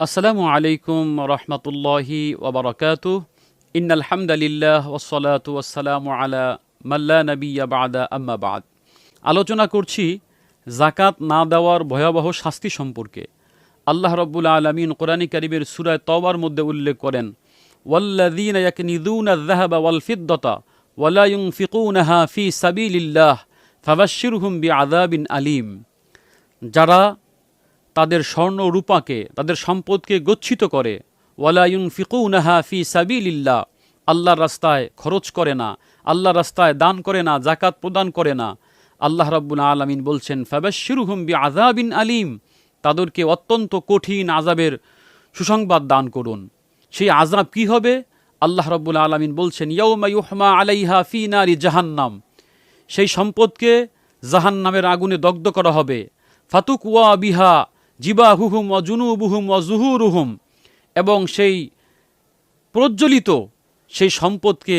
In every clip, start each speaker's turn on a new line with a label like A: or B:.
A: আসসালামু আলাইকুম রহমতুল্লাহি ওবরাকাতু ইন আলহামদুলিল্লাহ ওসলাতু ওসালামু আলা মাল্লা নবিয়া বাদা, আম্মা বাদ। আলোচনা করছি জাকাত না দেওয়ার ভয়াবহ শাস্তি সম্পর্কে। আল্লাহ রব্বুল আলমিন কোরআনী করিমের সুরায় তওবার মধ্যে উল্লেখ করেন, ওয়াল্লাযীনা ইয়াকনিযুনা আয-যাহাবা ওয়াল ফিদ্দাতা ওয়ালা ইউনফিকুনাহা ফি সাবিলিল্লাহ ফাবাশশিরহুম বিআযাবিন আলীম। যারা তাদের স্বর্ণ রূপাকে, তাদের সম্পদকে গচ্ছিত করে। ওয়ালায়ুন ফিকুনাহা ফি সাবিলিল্লাহ। আল্লাহর রাস্তায় খরচ করে না, আল্লাহর রাস্তায় দান করে না জাকাত প্রদান করে না। আল্লাহ রাব্বুল আলামিন বলছেন, ফাবাশশিরহুম বিআযাবিন আলীম। তাদেরকে অত্যন্ত কঠিন আজাবের সুসংবাদ দান করুন। সেই আজাব কি হবে? আল্লাহ রাব্বুল আলামিন বলছেন, ইয়াউমা ইউহমা আলাইহা ফি নারি জাহান্নাম। সেই সম্পদকে জাহান্নামের আগুনে দগ্ধ করা হবে। ফাতুক ওয়া বিহা জিবা হুহুম ও জুনুবুহুম ও জুহুরুহুম, এবং সেই প্রজ্বলিত সেই সম্পদকে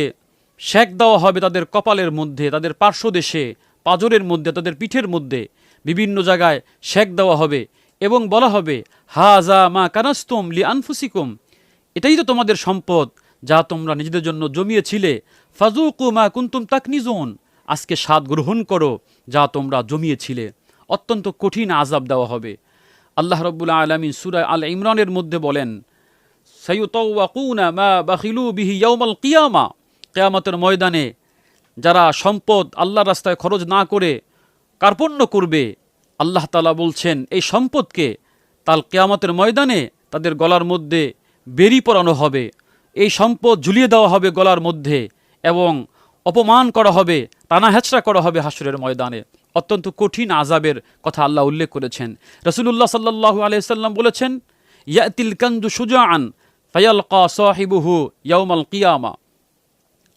A: শেক দেওয়া হবে তাদের কপালের মধ্যে, তাদের পার্শ্বদেশে, পাজরের মধ্যে, তাদের পিঠের মধ্যে, বিভিন্ন জায়গায় শেক দেওয়া হবে এবং বলা হবে হাজা মা কানাস্তম লি আনফুসিকুম এটাই তো তোমাদের সম্পদ যা তোমরা নিজেদের জন্য জমিয়েছিলে। ফাজুকু মা কুন্তুম তাকনিজুন, আজকে স্বাদ গ্রহণ করো যা তোমরা জমিয়েছিলে। অত্যন্ত কঠিন আজাব দেওয়া হবে। আল্লাহ রব্বুল্লা আলমিন সুরায় আল ইমরানের মধ্যে বলেন ইয়ৌমাল কিয়ামা। কেয়ামতের ময়দানে যারা সম্পদ আল্লাহর রাস্তায় খরচ না করে কার্পণ্য করবে, আল্লাহ তালা বলছেন, এই সম্পদকে তাল কেয়ামতের ময়দানে তাদের গলার মধ্যে বেরি পরানো হবে। এই সম্পদ ঝুলিয়ে দেওয়া হবে গলার মধ্যে এবং অপমান করা হবে, টানা হেঁচড়া করা হবে হাসুরের ময়দানে। অত্যন্ত কঠিন আজাবের কথা আল্লাহ উল্লেখ করেছেন। রসুল্লাহ সাল্লাহ আলিয়াল্লাম বলেছেন, ইয়াতিল কান্দু সুজাআন ফায়ালকা সাহিবুহু ইয়াউমাল কিয়ামা।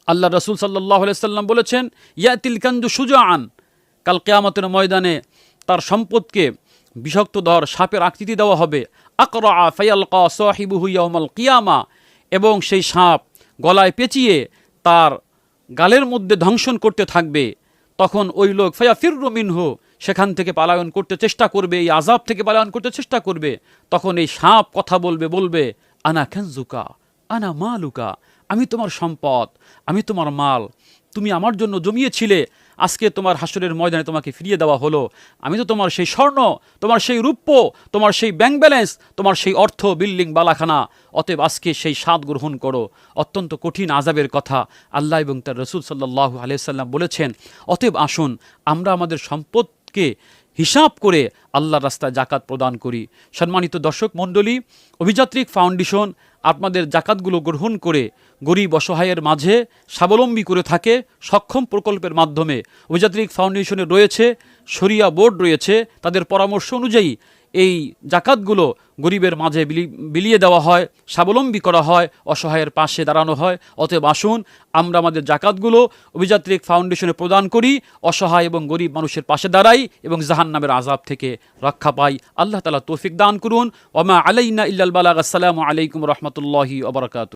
A: আল্লাহ রসুল সাল্লাহ সাল্লাম বলেছেন, ইয়াতিল কান্দু সুজাআন কাল কেয়ামতের ময়দানে তার সম্পদকে বিষাক্ত দর সাপের আকৃতি দেওয়া হবে। আকরা ফায়ালকা সাহিবুহু ইয়াউমাল কিয়ামা, এবং সেই সাপ গলায় পেঁচিয়ে তার গালের মধ্যে ধ্বংসন করতে থাকবে। তখন ওই লোক ফয়া ফিররু মিনহু সেখান থেকে পালায়ন করতে চেষ্টা করবে, এই আজাব থেকে পালায়ন করতে চেষ্টা করবে। তখন এই সাপ কথা বলবে বলবে, আনা খেনজুকা, আনা মালুকা, আমি তোমার সম্পদ, আমি তোমার মাল। তুমি আমার জন্য জমিয়েছিলে আজকে তোমার হাসরের ময়দানে তোমাকে ফিরিয়ে দেওয়া হলো। আমি তো তোমার সেই স্বর্ণ, তোমার সেই রূপ্য, তোমার সেই ব্যাংক ব্যালেন্স তোমার সেই অর্থ বিল্ডিং বালাখানা। অতএব আজকে সেই স্বাদ গ্রহণ করো। অত্যন্ত কঠিন আজাবের কথা আল্লাহ এবং তার রসুল সাল্লাহ আলিয়াল্লাম বলেছেন। অতএব আসুন, আমরা আমাদের সম্পদকে হিসাব করে আল্লাহর রাস্তায় জাকাত প্রদান করি। সম্মানিত দর্শক মণ্ডলী, অভিযাত্রিক ফাউন্ডেশন আপনাদের জাকাতগুলো গ্রহণ করে গরিব অসহায়ের মাঝে স্বাবলম্বী করে থাকে সক্ষম প্রকল্পের মাধ্যমে। অভিযাত্রিক ফাউন্ডেশনে রয়েছে সরিয়া বোর্ড রয়েছে, তাদের পরামর্শ অনুযায়ী এই জাকাতগুলো গরিবের মাঝে বিলি- বিলিয়ে দেওয়া হয়, স্বাবলম্বী করা হয়, অসহায়ের পাশে দাঁড়ানো হয়। অতএব আসুন, আমরা আমাদের জাকাতগুলো অভিযাত্রিক ফাউন্ডেশনে প্রদান করি, অসহায় এবং গরিব মানুষের পাশে দাঁড়াই এবং জাহান নামের আজাব থেকে রক্ষা পাই। আল্লাহ তালা তৌফিক দান করুন। ওমা আলাইনা ইল্লাল বালাগ। আসসালামু আলাইকুম রহমতুল্লাহি ওবরাকাত